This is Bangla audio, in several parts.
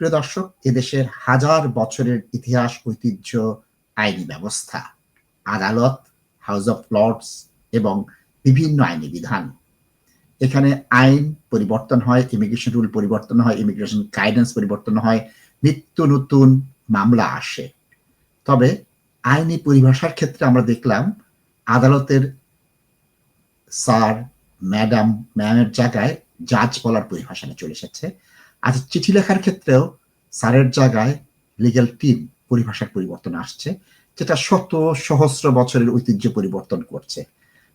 প্রিয় দর্শক, এদেশের হাজার বছরের ইতিহাস, ঐতিহ্য, আইনি ব্যবস্থা, আদালত হাউস অফ লর্ডস এবং বিভিন্ন আইনি বিধান। এখানে আইন পরিবর্তন হয় ইমিগ্রেশন রুল পরিবর্তন হয় ইমিগ্রেশন গাইডেন্স পরিবর্তন হয়, নিত্য নতুন মামলা আসে। তবে আইনি পরিভাষার ক্ষেত্রে আমরা দেখলাম, আদালতের স্যার, ম্যাডাম ম্যামের জায়গায় জাজ বলার পরিভাষা চলে এসেছে। আর চিঠি লেখার ক্ষেত্রেও স্যারের জায়গায় লিগ্যাল টিম পরিভাষার পরিবর্তন আসছে, যেটা শত সহস্র বছরের ঐতিহ্য পরিবর্তন করছে।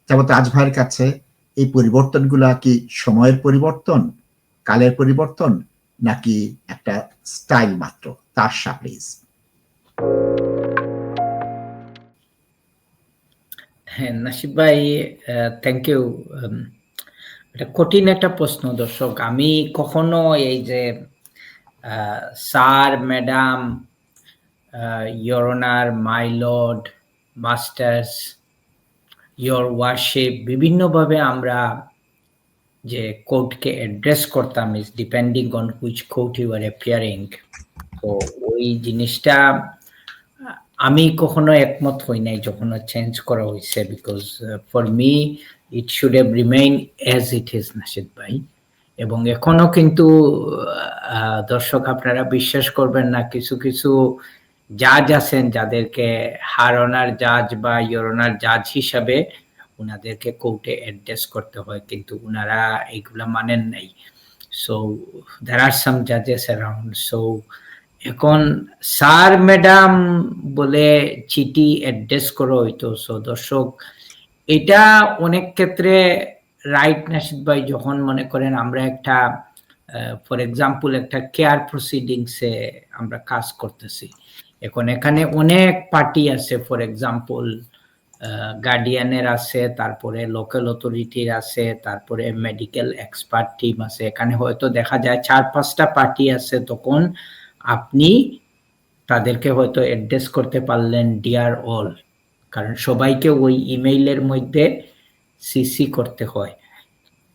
যেমন আজ ভাইয়ের কাছে এই পরিবর্তনগুলা কি সময়ের পরিবর্তন, কালের পরিবর্তন, নাকি একটা স্টাইল মাত্র? তার প্লিজ হ্যাঁ নাসিব ভাই থ্যাংক ইউ এটা কঠিন একটা প্রশ্ন, দর্শক। আমি কখনো এই যে sir, madam your honour my lord masters your worship বিভিন্নভাবে আমরা যে কোর্টকে অ্যাড্রেস করতাম is depending on which court you are appearing তো ওই জিনিসটা আমি কখনো একমত হই নাই যখন চেঞ্জ করা হয়েছে because for me it should have remain as it is Nasid ভাই। এবং এখনও কিন্তু দর্শক আপনারা বিশ্বাস করবেন না, কিছু কিছু জাজ আছেন যাদেরকে হারনার জাজ বা ইয়রনার জাজ হিসাবে উনাদেরকে কোর্টে অ্যাড্রেস করতে হয়, কিন্তু উনারা এইগুলা মানেন নাই। সো দ্যার আর সাম জাজেস অ্যারাউন্ড সো এখন স্যার ম্যাডাম বলে চিঠি অ্যাড্রেস করো হইতো সো দর্শক এটা অনেক ক্ষেত্রে রাইট নাসিদ ভাই যখন মনে করেন আমরা একটা ফর এক্সাম্পল একটা কেয়ার প্রসিডিংসে আমরা কাজ করতেছি। এখন এখানে অনেক পার্টি আছে ফর এক্সাম্পল গার্ডিয়ানের আছে, তারপরে লোকাল অথরিটির আছে, তারপরে মেডিকেল এক্সপার্ট টিম আছে। এখানে হয়তো দেখা যায় চার, পাঁচটা পার্টি আছে তখন আপনি তাদেরকে হয়তো অ্যাড্রেস করতে পারলেন ডিয়ার অল কারণ সবাইকে ওই ইমেইলের মধ্যে সিসি করতে হয়।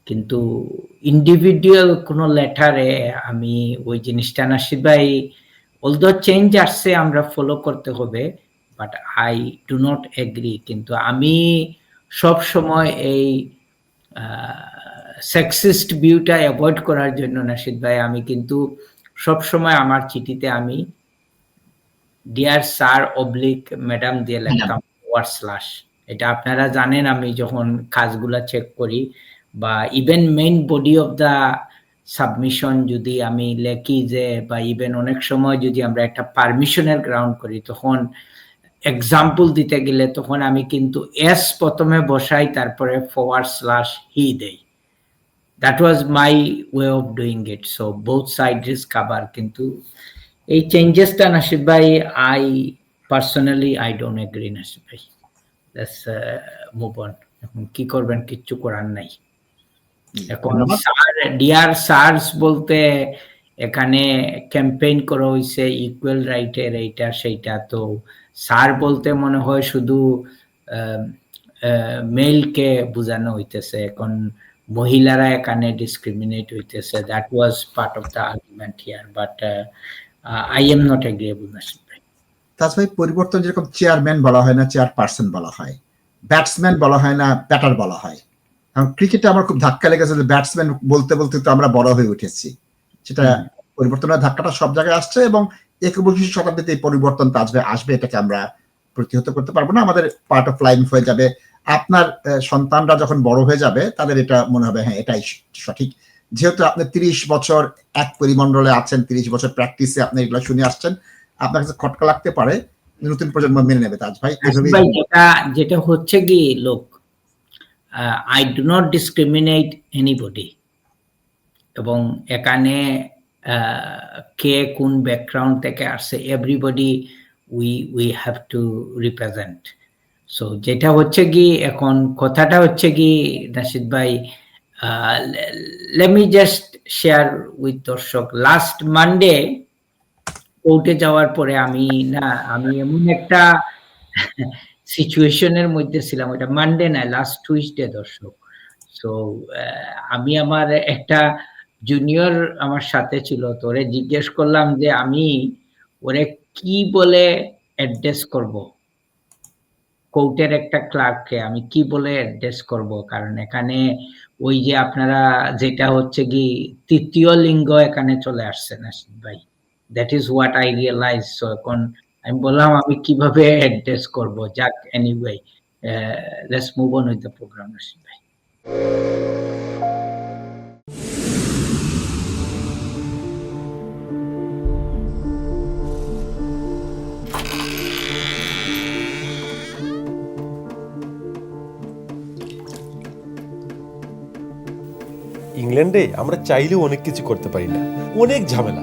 কিন্তু ইন্ডিভিজুয়াল কোনো লেটারে আমি ওই জিনিসটা নাসিদ ভাই অলদো চেঞ্জ আসছে আমরা ফলো করতে হবে but I do not agree কিন্তু আমি সব সময় এই সেক্সিস্ট ভিউটা অ্যাভয়েড করার জন্য নাসিদ ভাই আমি কিন্তু সব সময় আমার চিঠিতে আমি ডিয়ার স্যার অবলিক ম্যাডাম দিয়ে লিখতাম। ওয়ার স্লাশ এটা আপনারা জানেন, আমি যখন কাজগুলা চেক করি বা even main body of the submission যদি আমি লেখি যে বা ইভেন অনেক সময় যদি আমরা একটা পারমিশনের গ্রাউন্ড করি, তখন এক্সাম্পল দিতে গেলে তখন আমি কিন্তু এস প্রথমে বসাই, তারপরে ফরওয়ার্ড স্লাশ হি দেই। That was my way of doing it so both side is cover কিন্তু এই চেঞ্জেসটা নাসিব ভাই I personally I don't agree Nasib ভাই। দ্যাটস মুভ অন এখন কি করবেন কিচ্ছু করার নাই। এখন ডিয়ার সার্স বলতে এখানে ক্যাম্পেইন করা হয়েছে ইকুয়াল রাইটের এইটা সেইটা। তো সার বলতে মনে হয় শুধু মেলকে বোঝানো হইতেছে। এখন মহিলারা এখানে ডিসক্রিমিনেট হইতেছে। That was part of the argument here but I am not agreeable Nasib Taj ভাই পরিবর্তন যেরকম চেয়ারম্যান বলা হয় না চেয়ারপারসন বলা হয় ব্যাটসম্যান বলা হয় না ব্যাটার বলা হয়। কারণ ক্রিকেটে আমার খুব ধাক্কা লেগেছে যে ব্যাটসম্যান বলতে বলতে তো আমরা বড় হয়ে উঠেছি। সেটা পরিবর্তনের ধাক্কাটা সব জায়গায় আসছে এবং একবিংশ শতাব্দীতে এই পরিবর্তন আসবে আসবে এটাকে আমরা প্রতিহত করতে পারব না। আমাদের পার্ট অফ লাইফ হয়ে যাবে। আপনার সন্তানরা যখন বড় হয়ে যাবে তাদের এটা মনে হবে হ্যাঁ এটাই সঠিক। যেহেতু আপনি তিরিশ বছর এক পরিমণ্ডলে আছেন তিরিশ বছর প্র্যাকটিসে আপনি এগুলো শুনে আসছেন আপনার কাছে খটকা লাগতে পারে নতুন প্রজন্ম মেনে নেবে তাজ ভাই যেটা যেটা হচ্ছে কি লোক I do not discriminate anybody এবং এখানে কে কোন ব্যাকগ্রাউন্ড থেকে আসছে everybody we we have to represent so যেটা হচ্ছে কি এখন কথাটা হচ্ছে কি নাসিদ ভাই let me just share with দর্শক লাস্ট মানডে কোর্টে যাওয়ার পরে আমি, না, আমি এমন একটা সিচুয়েশনের মধ্যে ছিলাম। ওটা মানডে না লাস্ট টুইসডে দর্শক। সো আমি আমার একটা জুনিয়র আমার সাথে ছিল। তো ওরে জিজ্ঞেস করলাম যে, আমি ওরে কি বলে অ্যাড্রেস করব? কোর্টের একটা ক্লার্ককে আমি কি বলে অ্যাড্রেস করব? কারণ এখানে ওই যে আপনারা যেটা হচ্ছে কি, তৃতীয় লিঙ্গ এখানে চলে আসছে নাসিদ ভাই। That is what I realise so এখন আমি বললাম, আমি কীভাবে অ্যাড্রেস করব? যাক anyway let's move on with the programme ভাই। ইংল্যান্ডে আমরা চাইলেও অনেক কিছু করতে পারি না। অনেক ঝামেলা।